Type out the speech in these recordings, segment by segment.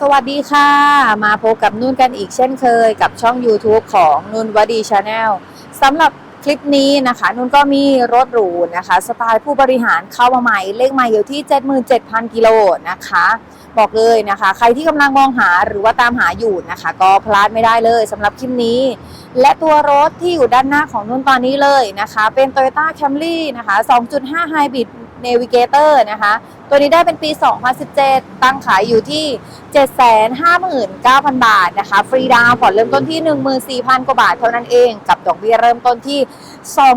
สวัสดีค่ะ มาพบกับนุ่นกันอีกเช่นเคยกับช่อง YouTube ของนุ่นวดีชาแนลสำหรับคลิปนี้นะคะ นุ่นก็มีรถหรูนะคะ สไตล์ผู้บริหารเข้ามาใหม่เลขใหม่อยู่ที่ 77,000 กิโลนะคะ บอกเลยนะคะ ใครที่กำลังมองหาหรือว่าตามหาอยู่นะคะ ก็พลาดไม่ได้เลยสำหรับคลิปนี้ และตัวรถที่อยู่ด้านหน้าของนุ่นตอนนี้เลยนะคะ เป็น Toyota Camry นะคะ 2.5 Hybrid Navigator นะคะ ตัวนี้ได้เป็นปี 2017 ตั้งขายอยู่ที่ 759,000 บาทนะคะ ฟรีดาวผ่อนเริ่มต้นที่ 14,000 กว่าบาทเท่านั้นเอง กับดอกเบี้ยเริ่มต้นที่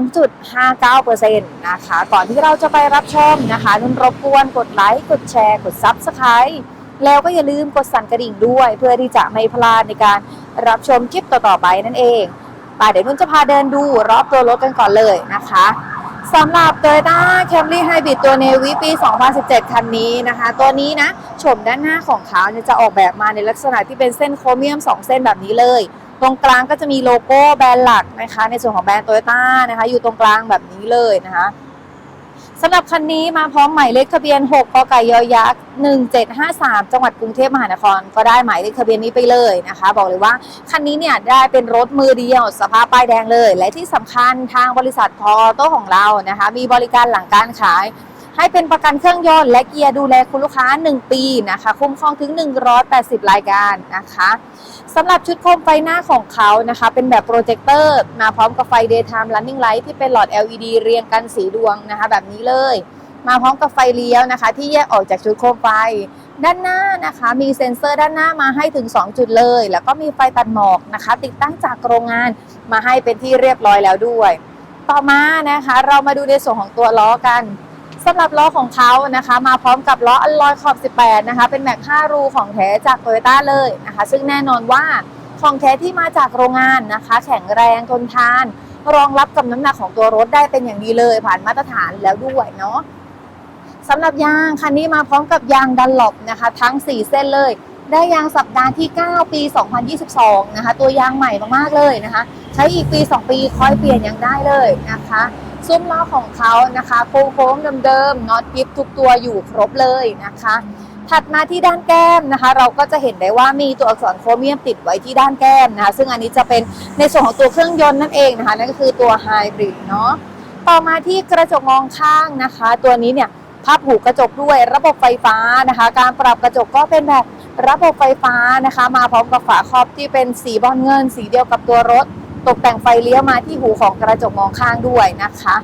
2.59%นะคะ ก่อนที่เราจะไปรับชมนะคะนุ่นรบกวนกดไลค์ กดแชร์ กด Subscribe แล้วก็อย่าลืมกดสั่นกระดิ่งด้วย เพื่อที่จะไม่พลาดในการรับชมคลิปต่อๆไปนั่นเองไปเดี๋ยวนุ่นจะพาเดินดูรอบตัวรถกันก่อนเลยนะคะ สำหรับ Toyota Camry Hybrid ตัว Navy ปี 2017 คันนี้นะคะ ตัวนี้นะชมด้านหน้าของเขาเนี่ยจะออกแบบมาในลักษณะที่เป็นเส้นโครเมียม 2 เส้นแบบนี้เลย ตรงกลางก็จะมีโลโก้แบรนด์หลักนะคะ ในส่วนของแบรนด์โตโยต้านะคะ อยู่ตรงกลางแบบนี้เลยนะคะ สำหรับคันนี้มาพร้อมหมายเลขทะเบียน6กกไก่ยอยักษ์1753 จังหวัดกรุงเทพมหานคร ก็ได้หมายเลขทะเบียนนี้ไปเลยนะคะ บอกเลยว่าคันนี้เนี่ยได้เป็นรถมือเดียว สภาพป้ายแดงเลย และที่สำคัญทางบริษัททอโต้ของเรานะคะ มีบริการหลังการขาย ให้เป็นประกันเครื่องยนต์และเกียร์ดูแลคุณลูกค้า 1 ปีนะคะคุ้มครองถึง 180 รายการนะคะสำหรับชุดโคมไฟหน้าของเขานะคะ เป็นแบบโปรเจคเตอร์มาพร้อมกับไฟ daytime running light ที่เป็นหลอด LED เรียงกันสีดวงนะคะ แบบนี้เลย มาพร้อมกับไฟเลี้ยวนะคะ ที่แยกออกจากชุดโคมไฟ ด้านหน้านะคะ มีเซ็นเซอร์ด้านหน้ามาให้ถึง 2 จุดเลย แล้วก็มีไฟตัดหมอกนะคะ ติดตั้งจากโรงงานมาให้เป็นที่เรียบร้อยแล้วด้วย ต่อมานะคะ เรามาดูในส่วนของตัวล้อกัน สำหรับล้อของเขานะคะ มาพร้อมกับล้ออัลลอยขอบ 18 นะคะ เป็นแม็ก 5 รูของแท้จากโตโยต้าเลยนะคะ ซึ่งแน่นอนว่าของแท้ที่มาจากโรงงานนะคะ แข็งแรงทนทาน รองรับกับน้ำหนักของตัวรถได้เป็นอย่างดีเลย ผ่านมาตรฐานแล้วด้วยเนาะสำหรับยางคันนี้มาพร้อมกับยางดันหลบนะคะ ทั้ง 4 เส้นเลย ได้ยางสัปดาห์ที่ 9 ปี 2022 นะคะ ตัวยางใหม่มากๆเลยนะคะ ใช้อีกปี 2 ปีค่อยเปลี่ยนยังได้เลยนะคะ ซุ้มล้อของเขานะคะโค้งๆเดิมๆน็อตกิฟทุกตัวอยู่ครบเลยนะคะ ถัดมาที่ด้านแก้มนะคะ เราก็จะเห็นได้ว่ามีตัวอักษรโครเมียมติดไว้ที่ด้านแก้มนะคะซึ่งอันนี้จะเป็นในส่วนของตัวเครื่องยนต์นั่นเองนะคะนั่นก็คือตัวไฮบริดเนาะต่อมาที่กระจกมองข้างนะคะ ตัวนี้เนี่ยพับหูกระจกด้วยระบบไฟฟ้านะคะ การปรับกระจกก็เป็นแบบระบบไฟฟ้านะคะ มาพร้อมกับฝาครอบที่เป็นสีบอลเงิน สีเดียวกับตัวรถ ตกแต่งไฟเลี้ยวมาที่หูของกระจกมองข้างด้วยนะคะ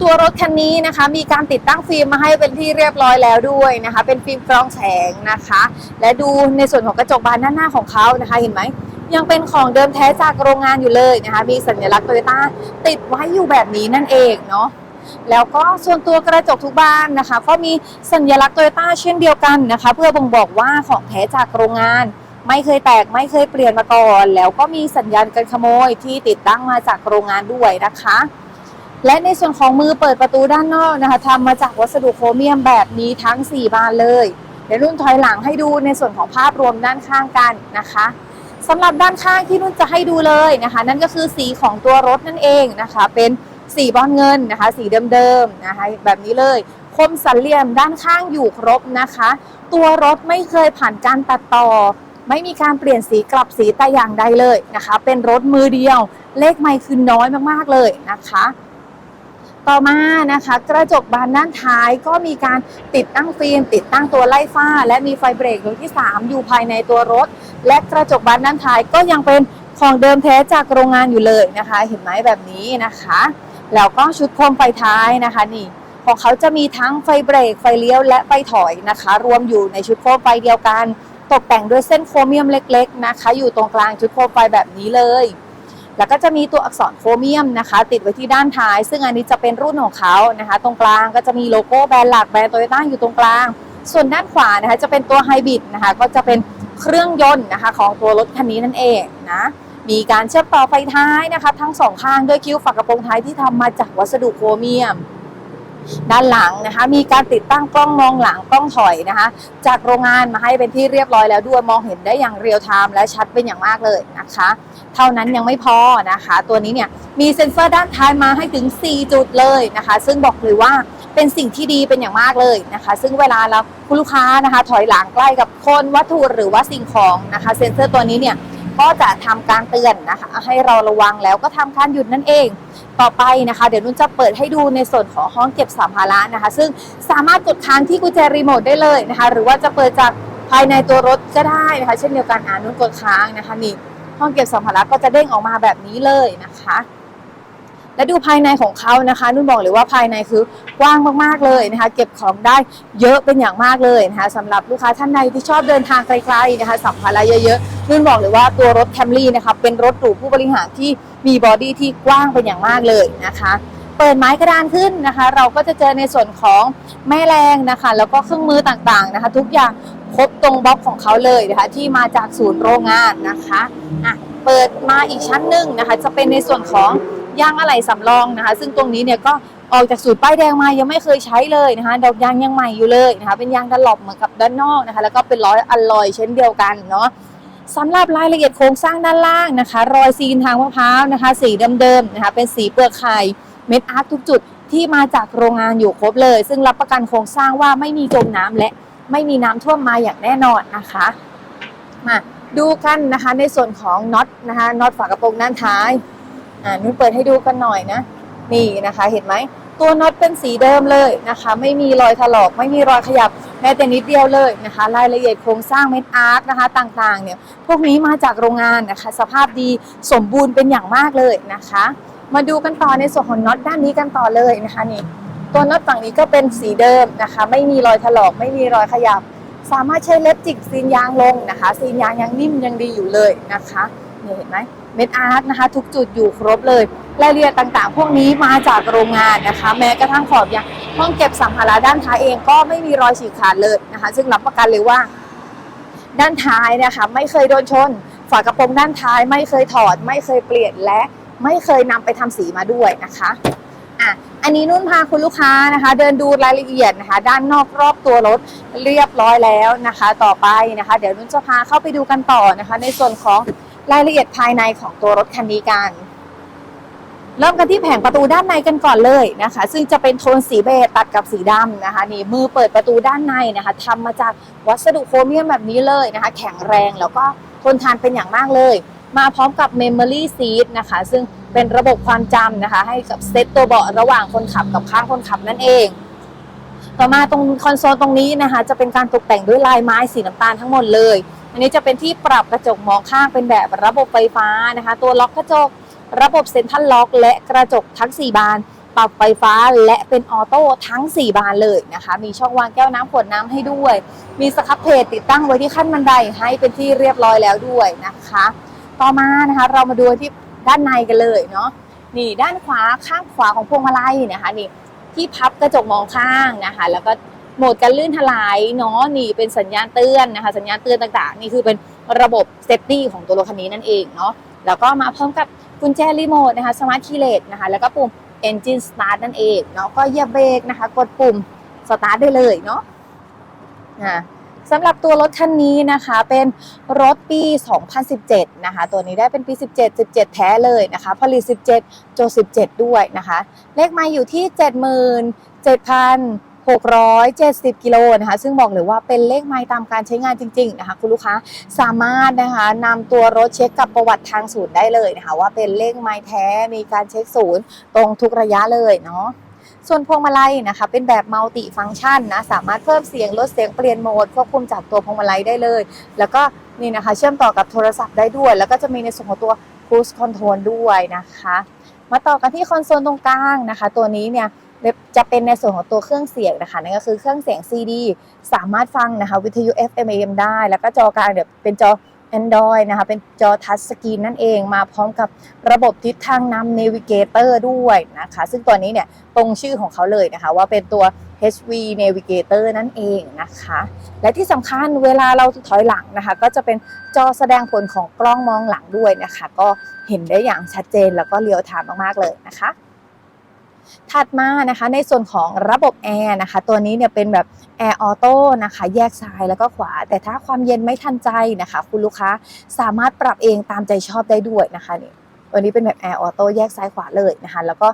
ตัวรถคันนี้นะคะมีการติดตั้งฟิล์มมาให้เป็นที่เรียบร้อยแล้วด้วยนะคะ เป็นฟิล์มกรองแสงนะคะ และดูในส่วนของกระจกบานด้านหน้าของเขานะคะ เห็นไหมยังเป็นของเดิมแท้จากโรงงานอยู่เลยนะคะ มีสัญลักษณ์โตโยต้าติดไว้อยู่แบบนี้นั่นเองเนาะแล้วก็ส่วนตัวกระจกทุกบานนะคะ ก็มีสัญลักษณ์โตโยต้าเช่นเดียวกันนะคะ เพื่อบ่งบอกว่าของแท้จากโรงงาน ไม่เคยแตกไม่เคยเปลี่ยนมาก่อน แล้วก็มีสัญญาณการขโมยที่ติดตั้งมาจากโรงงานด้วยนะคะ และในส่วนของมือเปิดประตูด้านนอกนะคะทำมาจากวัสดุโครเมียมแบบนี้ทั้ง 4 บานเลยเดี๋ยวนุ่นถอยหลังให้ดูในส่วนของภาพรวมด้านข้างกันนะคะสำหรับด้านข้างที่นุ่นจะให้ดูเลยนะคะ นั่นก็คือสีของตัวรถนั่นเองนะคะ เป็นสีบอลเงินนะคะ สีเดิมๆนะคะแบบนี้เลยคมสันเหลี่ยมด้านข้างอยู่ครบนะคะ ตัวรถไม่เคยผ่านการตัดต่อ ไม่มีการเปลี่ยนสีกลับสีแต่อย่างใดเลยนะคะ เป็นรถมือเดียว เลขไม่คือน้อยมากๆเลยนะคะ ต่อมานะคะ กระจกบานด้านท้ายก็มีการติดตั้งฟิล์มติดตั้งตัวไล่ฟ้า และมีไฟเบรกดวงที่ 3 อยู่ภายในตัวรถ และกระจกบานด้านท้ายก็ยังเป็นของเดิมแท้จากโรงงานอยู่เลยนะคะ เห็นไหมแบบนี้นะคะ แล้วก็ชุดโคมไฟท้ายนะคะนี่ของเขาจะมีทั้งไฟเบรกไฟเลี้ยวและไฟถอยนะคะ รวมอยู่ในชุดโคมไฟเดียวกัน ตกแต่งด้วยเส้นโครเมียมเล็กๆนะคะ อยู่ตรงกลางชุดโคมไฟแบบนี้เลย แล้วก็จะมีตัวอักษรโครเมียมนะคะ ติดไว้ที่ด้านท้าย ซึ่งอันนี้จะเป็นรุ่นของเขานะคะ ตรงกลางก็จะมีโลโก้แบรนด์หลักแบรนด์โตโยต้าอยู่ตรงกลาง ส่วนด้านขวานะคะจะเป็นตัวไฮบริดนะคะ ก็จะเป็นเครื่องยนต์นะคะของตัวรถคันนี้นั่นเองนะมีการเชื่อมต่อไฟท้ายนะคะ ทั้งสองข้างด้วยคิ้วฝากระโปรงท้ายที่ทำมาจากวัสดุโครเมียม ด้านหลังนะคะ มีการติดตั้งกล้องมองหลังกล้องถอยนะคะ จากโรงงานมาให้เป็นที่เรียบร้อยแล้วด้วยมองเห็นได้อย่างเรียลไทม์และชัดเป็นอย่างมากเลยนะคะ เท่านั้นยังไม่พอนะคะ ตัวนี้เนี่ยมีเซ็นเซอร์ด้านท้ายมาให้ถึง 4 จุดเลยนะคะ ซึ่งบอกเลยว่าเป็นสิ่งที่ดีเป็นอย่างมากเลยนะคะ ซึ่งเวลาเราคุณลูกค้านะคะ ถอยหลังใกล้กับคนวัตถุหรือว่าสิ่งของนะคะ เซ็นเซอร์ตัวนี้เนี่ย ก็จะทำการเตือนนะคะ ให้เราระวังแล้วก็ทำการหยุดนั่นเอง ต่อไปนะคะ เดี๋ยวนุ่นจะเปิดให้ดูในส่วนของห้องเก็บสัมภาระนะคะ ซึ่งสามารถกดค้างที่กุญแจรีโมทได้เลยนะคะ หรือว่าจะเปิดจากภายในตัวรถก็ได้นะคะ เช่นเดียวกันอ่านุ่นกดค้างนะคะนี่ห้องเก็บสัมภาระก็จะเด้งออกมาแบบนี้เลยนะคะ และดูภายในของเขานะคะ นุ่นบอกเลยว่าภายในคือกว้างมากๆเลยนะคะ เก็บของได้เยอะเป็นอย่างมากเลยนะคะสำหรับลูกค้าท่านใดที่ชอบเดินทางไกลๆนะคะสัมภาระเยอะๆนุ่นบอกเลยว่าตัวรถแคมรี่นะคะเป็นรถหรูผู้บริหารที่มีบอดี้ที่กว้างเป็นอย่างมากเลยนะคะเปิดไม้กระดานขึ้นนะคะ เราก็จะเจอในส่วนของแม่แรงนะคะ แล้วก็เครื่องมือต่างๆนะคะ ทุกอย่างครบตรงบล็อกของเขาเลยนะคะที่มาจากศูนย์โรงงานนะคะอะเปิดมาอีกชั้นหนึ่งนะคะ จะเป็นในส่วนของ ยางอะไหล่สำรองนะคะ ซึ่งตรงนี้เนี่ยก็ออกจากสูตรป้ายแดงมายังไม่เคยใช้เลยนะคะดอกยางยังใหม่อยู่เลยนะคะ เป็นยางดันหลบเหมือนกับด้านนอกนะคะ แล้วก็เป็นร้อยอลลอยเช่นเดียวกันเนาะสำหรับรายละเอียดโครงสร้างด้านล่างนะคะ รอยซีนทางมะพร้าวนะคะ สีเดิมๆนะคะ เป็นสีเปลือกไข่เม็ดอาร์ตทุกจุดที่มาจากโรงงานอยู่ครบเลย ซึ่งรับประกันโครงสร้างว่าไม่มีจมน้ำและไม่มีน้ำท่วมมาอย่างแน่นอนนะคะมาดูกันนะคะในส่วนของน็อตนะคะน็อตฝากระโปรงด้านท้าย อ่านุ่นเปิดให้ดูกันหน่อยนะ นี่นะคะเห็นไหม ตัวน็อตเป็นสีเดิมเลยนะคะ ไม่มีรอยถลอก ไม่มีรอยขยับแม้แต่นิดเดียวเลยนะคะ รายละเอียดโครงสร้างเม็ดอาร์ตนะคะต่างๆ เนี่ย พวกนี้มาจากโรงงานนะคะ สภาพดีสมบูรณ์เป็นอย่างมากเลยนะคะ มาดูกันต่อในส่วนของน็อตด้านนี้กันต่อเลยนะคะนี่ตัวน็อตฝั่งนี้ก็เป็นสีเดิมนะคะ ไม่มีรอยถลอก ไม่มีรอยขยับ สามารถใช้เล็บจิกซีนยางลงนะคะ ซีนยางยังนิ่มยังดีอยู่เลยนะคะนี่เห็นไหม เม็ดอาร์ตนะคะ ทุกจุดอยู่ครบเลยรายละเอียดต่างๆ พวกนี้มาจากโรงงานนะคะ แม้กระทั่งขอบยางห้องเก็บสัมภาระด้านท้ายเองก็ไม่มีรอยฉีกขาดเลยนะคะ ซึ่งรับประกันเลยว่า ด้านท้ายนะคะ ไม่เคยโดนชน ฝากระโปรงด้านท้าย ไม่เคยถอด ไม่เคยเปลี่ยนและไม่เคยนำไปทำสีมาด้วยนะคะอะอันนี้นุ่นพาคุณลูกค้านะคะ เดินดูรายละเอียดนะคะ ด้านนอกรอบตัวรถเรียบร้อยแล้วนะคะ ต่อไปนะคะ เดี๋ยวนุ่นจะพาเข้าไปดูกันต่อนะคะ ในส่วนของ รายละเอียดภายในของตัวรถคันนี้กัน เริ่มกันที่แผงประตูด้านในกันก่อนเลยนะคะ ซึ่งจะเป็นโทนสีเบจตัดกับสีดำนะคะนี่มือเปิดประตูด้านในนะคะทำมาจากวัสดุโครเมียมแบบนี้เลยนะคะ แข็งแรงแล้วก็ทนทานเป็นอย่างมากเลย มาพร้อมกับ Memory Seat นะคะ ซึ่งเป็นระบบความจำนะคะ ให้กับเซตตัวเบาะระหว่างคนขับกับข้างคนขับนั่นเองต่อมาตรงคอนโซลตรงนี้นะคะ จะเป็นการตกแต่งด้วยลายไม้สีน้ำตาลทั้งหมดเลย อันนี้จะเป็นที่ปรับกระจกมองข้างเป็นแบบระบบไฟฟ้านะคะ ตัวล็อกกระจก ระบบเซ็นทรัลล็อก และกระจกทั้ง 4 บาน ปรับไฟฟ้าและเป็นออโต้ทั้ง 4 บานเลยนะคะ มีช่องวางแก้วน้ำขวดน้ำให้ด้วย มีสครับเพจติดตั้งไว้ที่ขั้นบันไดให้เป็นที่เรียบร้อยแล้วด้วยนะคะ ต่อมานะคะเรามาดูที่ด้านในกันเลยเนาะนี่ด้านขวาข้างขวาของพวงมาลัยนะคะนี่ที่พับกระจกมองข้างนะคะ แล้วก็ โหมดการลื่นถลายเนาะนี่เป็นสัญญาณเตือนนะคะ สัญญาณเตือนต่างๆ นี่คือเป็นระบบเซฟตี้ของตัวรถคันนี้นั่นเองเนาะแล้วก็มาพร้อมกับกุญแจรีโมทนะคะสมาร์ทคีย์เลสนะคะแล้วก็ปุ่ม Engine Start นั่นเองเนาะก็เหยียบเบรกนะคะ กดปุ่ม Start ได้เลยเนาะอ่าสำหรับตัวรถคันนี้นะคะเป็นรถปี 2017 นะคะ ตัวนี้ได้เป็นปี 17 17 แท้เลยนะคะ ผลิต 17 โจ17 ด้วยนะคะ เลขไมาอยู่ที่ 77,000 670 กิโลนะคะ ซึ่งบอกเลยว่าเป็นเลขไม้ตามการใช้งานจริงๆนะคะคุณลูกค้าสามารถนะคะนำตัวรถเช็คกับประวัติทางศูนย์ได้เลยนะคะ ว่าเป็นเลขไม้แท้มีการเช็คศูนย์ตรงทุกระยะเลยเนาะส่วนพวงมาลัยนะคะเป็นแบบมัลติฟังก์ชันนะสามารถเพิ่มเสียงลดเสียงเปลี่ยนโหมดควบคุมจากตัวพวงมาลัยได้เลย แล้วก็นี่นะคะเชื่อมต่อกับโทรศัพท์ได้ด้วย แล้วก็จะมีในส่วนของตัว cruise control ด้วยนะคะ มาต่อกันที่คอนโซลตรงกลางนะคะ ตัวนี้เนี่ย จะเป็นในส่วนของตัวเครื่องเสียงนะคะนั่นก็คือเครื่องเสียง CD สามารถฟังนะคะวิทยุ FM AM ได้ แล้วก็จอกลางเดี๋ยวเป็นจอ Android นะคะเป็นจอทัชสกรีนนั่นเองมาพร้อมกับระบบทิศทางนำ Navigator ด้วยนะคะ ซึ่งตัวนี้เนี่ยตรงชื่อของเขาเลยนะคะ ว่าเป็นตัว HV Navigator นั่นเองนะคะ และที่สำคัญเวลาเราถอยหลังนะคะ ก็จะเป็นจอแสดงผลของกล้องมองหลังด้วยนะคะ ก็เห็นได้อย่างชัดเจนแล้วก็เรียวไทม์มากๆเลยนะคะ ถัดมานะคะในส่วนของระบบแอร์นะคะตัวนี้เนี่ยเป็นแบบแอร์ออโต้นะคะแยกซ้ายแล้วก็ขวา แต่ถ้าความเย็นไม่ทันใจนะคะ คุณลูกค้าสามารถปรับเองตามใจชอบได้ด้วยนะคะนี่ตัวนี้เป็นแบบแอร์ออโต้แยกซ้ายขวาเลยนะคะแล้วก็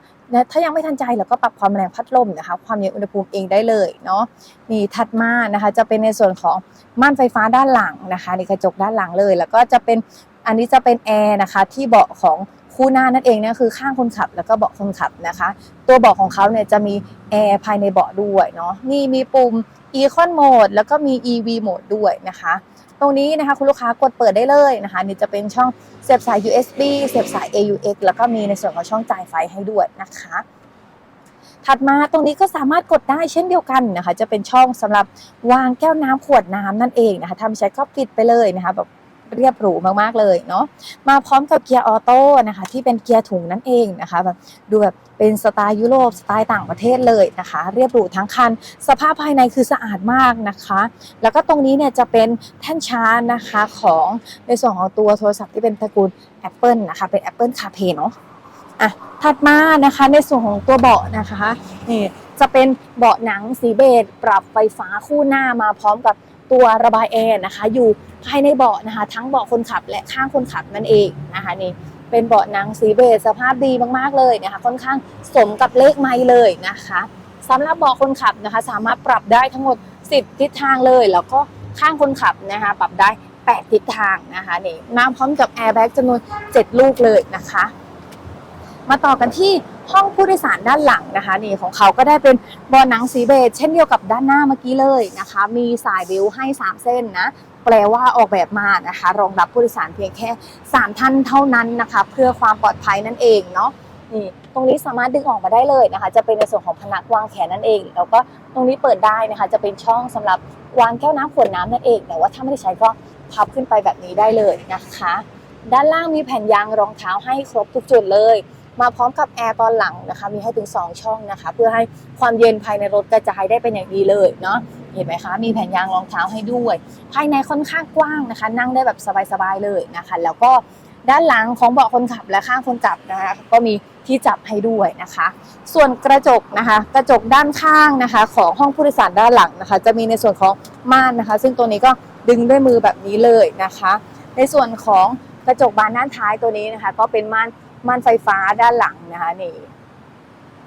ถ้ายังไม่ทันใจเราก็ปรับความแรงพัดลมนะคะ ความเย็นอุณหภูมิเองได้เลยเนาะมีถัดมานะคะจะเป็นในส่วนของม่านไฟฟ้าด้านหลังนะคะในกระจกด้านหลังเลย แล้วก็จะเป็นอันนี้จะเป็นแอร์นะคะที่เบาะของ คู่หน้านั่นเองเนี่ยคือข้างคนขับแล้วก็เบาะคนขับนะคะ ตัวเบาะของเขาเนี่ยจะมีแอร์ภายในเบาะด้วยเนาะนี่มีปุ่ม Econ Mode แล้วก็มี EV Mode ด้วยนะคะ ตรงนี้นะคะคุณลูกค้ากดเปิดได้เลยนะคะนี่จะเป็นช่องเสียบสาย USB เสียบสาย AUX แล้วก็มีในส่วนของช่องจ่ายไฟให้ด้วยนะคะถัดมาตรงนี้ก็สามารถกดได้เช่นเดียวกันนะคะ จะเป็นช่องสำหรับวางแก้วน้ำขวดน้ำนั่นเองนะคะทำใช้ก็ปิดไปเลยนะคะแบบ เรียบหรูมากๆเลยเนาะมาพร้อมกับเกียร์ออโต้นะคะที่เป็นเกียร์ถุงนั่นเองนะคะแบบดูแบบเป็นสไตล์ยุโรปสไตล์ต่างประเทศเลยนะคะ เรียบหรูทั้งคัน สภาพภายในคือสะอาดมากนะคะ แล้วก็ตรงนี้เนี่ยจะเป็นแท่นชาร์จนะคะของในส่วนของตัวโทรศัพท์ที่เป็นตระกูล Apple นะคะเป็น Apple CarPlay เนาะอะถัดมานะคะในส่วนของตัวเบาะนะคะนี่จะเป็นเบาะหนังสีเบจปรับไฟฟ้าคู่หน้ามาพร้อมกับ ตัวระบายแอร์นะคะ อยู่ภายในเบาะนะคะ ทั้งเบาะคนขับและข้างคนขับนั่นเองนะคะนี่เป็นเบาะหนังสีเบจสภาพดีมากๆเลยนะคะ ค่อนข้างสมกับเลขไม้เลยนะคะสำหรับเบาะคนขับนะคะ สามารถปรับได้ทั้งหมด 10 ทิศทางเลย แล้วก็ข้างคนขับนะคะ ปรับได้ 8 ทิศทางนะคะนี่มาพร้อมกับแอร์แบ็กจำนวน 7 ลูกเลยนะคะ มาต่อกันที่ ห้องผู้โดยสารด้านหลังนะคะนี่ของเขาก็ได้เป็นเบาะหนังสีเบจเช่นเดียวกับด้านหน้าเมื่อกี้เลยนะคะ มีสายเบลต์ให้ 3 เส้นนะแปลว่าออกแบบมานะคะ รองรับผู้โดยสารเพียงแค่ 3 ท่านเท่านั้นนะคะ เพื่อความปลอดภัยนั่นเองเนาะนี่ตรงนี้สามารถดึงออกมาได้เลยนะคะ จะเป็นในส่วนของพนักวางแขนนั่นเอง แล้วก็ตรงนี้เปิดได้นะคะ จะเป็นช่องสำหรับวางแก้วน้ำขวดน้ำนั่นเอง แต่ว่าถ้าไม่ได้ใช้ก็พับขึ้นไปแบบนี้ได้เลยนะคะ ด้านล่างมีแผ่นยางรองเท้าให้ครบทุกจุดเลย มาพร้อมกับแอร์ตอนหลังนะคะ มีให้ถึง 2 ช่องนะคะ เพื่อให้ความเย็นภายในรถกระจายได้เป็นอย่างดีเลยเนาะเห็นไหมคะ มีแผ่นยางรองเท้าให้ด้วย ภายในค่อนข้างกว้างนะคะ นั่งได้แบบสบายๆเลยนะคะ แล้วก็ด้านหลังของเบาะคนขับและข้างคนขับนะคะ ก็มีที่จับให้ด้วยนะคะ ส่วนกระจกนะคะ กระจกด้านข้างนะคะ ของห้องผู้โดยสารด้านหลังนะคะ จะมีในส่วนของม่านนะคะ ซึ่งตัวนี้ก็ดึงด้วยมือแบบนี้เลยนะคะ ในส่วนของกระจกบานด้านท้ายตัวนี้นะคะ ก็เป็นม่าน ม่านไฟฟ้าด้านหลังนะคะนี่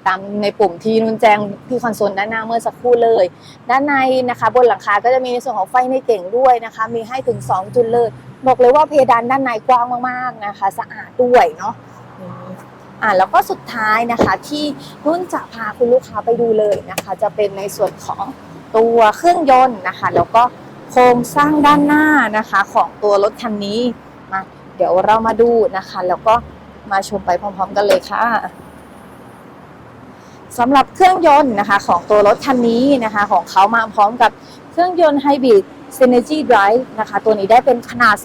ตามในปุ่มที่นุ่นแจ้งที่คอนโซลด้านหน้าเมื่อสักครู่เลย ด้านในนะคะ บนหลังคาก็จะมีในส่วนของไฟในเก่งด้วยนะคะ มีให้ถึง 2 จุดเลยบอกเลยว่าเพดานด้านในกว้างมากๆนะคะ สะอาดด้วยเนาะอ่าแล้วก็สุดท้ายนะคะ ที่นุ่นจะพาคุณลูกค้าไปดูเลยนะคะ จะเป็นในส่วนของตัวเครื่องยนต์นะคะ แล้วก็โครงสร้างด้านหน้านะคะ ของตัวรถคันนี้มาเดี๋ยวเรามาดูนะคะ แล้วก็ มาชมไปพร้อม ๆ กันเลยค่ะสำหรับเครื่องยนต์นะคะของตัวรถคันนี้นะคะ ของเขามาพร้อมกับเครื่องยนต์ไฮบริด Synergy Drive นะคะ ตัวนี้ได้เป็นขนาด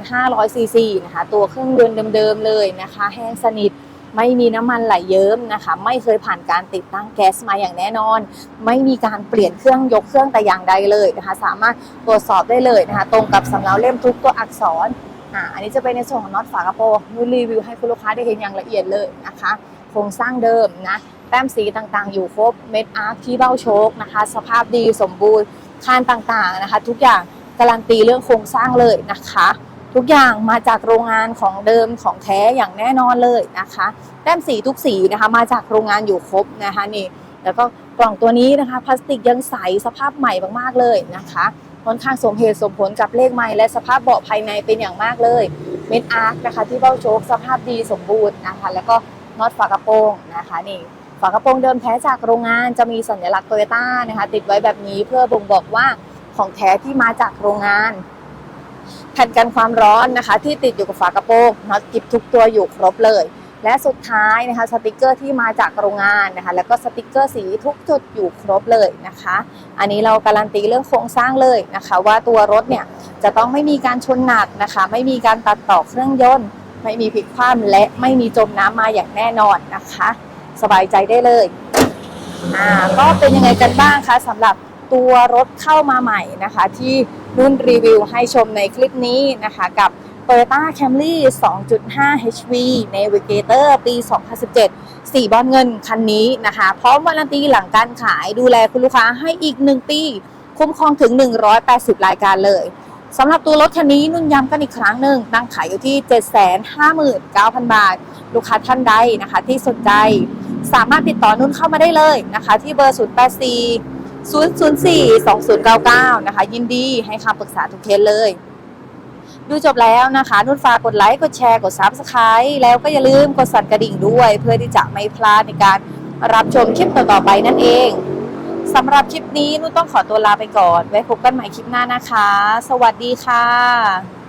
2,500 ซีซีนะคะ ตัวเครื่องยนต์เดิมๆเลยนะคะ แห้งสนิทไม่มีน้ำมันไหลเยิ้มนะคะ ไม่เคยผ่านการติดตั้งแก๊สมาอย่างแน่นอน ไม่มีการเปลี่ยนเครื่องยกเครื่องแต่อย่างใดเลยนะคะ สามารถตรวจสอบได้เลยนะคะ ตรงกับสำเนาเล่มทุกตัวอักษร อ่าอันนี้จะเป็นในส่วนของน็อตฝากระโปรงนุ่นรีวิวให้คุณลูกค้าได้เห็นอย่างละเอียดเลยนะคะ โครงสร้างเดิมนะ แต้มสีต่างๆ อยู่ครบ เม็ดอาร์คที่เบ้าโชคนะคะ สภาพดีสมบูรณ์คานต่างๆนะคะ ทุกอย่างการันตีเรื่องโครงสร้างเลยนะคะ ทุกอย่างมาจากโรงงานของเดิมของแท้อย่างแน่นอนเลยนะคะ แต้มสีทุกสีนะคะ มาจากโรงงานอยู่ครบนะคะนี่แล้วก็กล่องตัวนี้นะคะ พลาสติกยังใสสภาพใหม่มากๆเลยนะคะ ค่อนข้างสมเหตุสมผลกับเลขไม้และสภาพเบาะภายในเป็นอย่างมากเลย เม็ดอาร์คนะคะ ที่เบ้าโชคสภาพดีสมบูรณ์นะคะ แล้วก็น็อตฝากระโปรงนะคะนี่ฝากระโปรงเดิมแท้จากโรงงานจะมีสัญลักษณ์โตโยต้านะคะ ติดไว้แบบนี้เพื่อบ่งบอกว่าของแท้ที่มาจากโรงงาน แผ่นกันความร้อนนะคะ ที่ติดอยู่กับฝากระโปรงน็อตกิบทุกตัวอยู่ครบเลย และสุดท้ายนะคะสติกเกอร์ที่มาจากโรงงานนะคะแล้วก็สติกเกอร์สีทุกจุดอยู่ครบเลยนะคะ อันนี้เราการันตีเรื่องโครงสร้างเลยนะคะ ว่าตัวรถเนี่ยจะต้องไม่มีการชนหนักนะคะ ไม่มีการตัดต่อเครื่องยนต์ ไม่มีพลิกคว่ำและไม่มีจมน้ำมาอย่างแน่นอนนะคะ สบายใจได้เลยอ่าก็เป็นยังไงกันบ้างคะสำหรับตัวรถเข้ามาใหม่นะคะ ที่นุ่นรีวิวให้ชมในคลิปนี้นะคะกับ Toyota Camry 2.5 HV Navigator ปี 2017 สีบอลเงินคันนี้นะคะ พร้อมวารันตีหลังการขายดูแลคุณลูกค้าให้อีก 1 ปี คุ้มครองถึง 180 รายการเลยสำหรับตัวรถคันนี้นุ่นย้ำกันอีกครั้งหนึ่งตั้งขายอยู่ที่ 759,000 บาท ลูกค้าท่านใดนะคะที่สนใจ สามารถติดต่อนุ่นเข้ามาได้เลยนะคะ ที่เบอร์ 084 004 2099 นะคะ ยินดีให้คำปรึกษาทุกเคสเลย ดูจบแล้วนะคะนุ่นฝากกดไลค์กดแชร์กด Subscribe แล้วก็อย่าลืมกดสั่นกระดิ่งด้วย เพื่อที่จะไม่พลาดในการรับชมคลิปต่อๆไปนั่นเองสำหรับคลิปนี้นุ่นต้องขอตัวลาไปก่อน ไว้พบกันใหม่คลิปหน้านะคะ สวัสดีค่ะ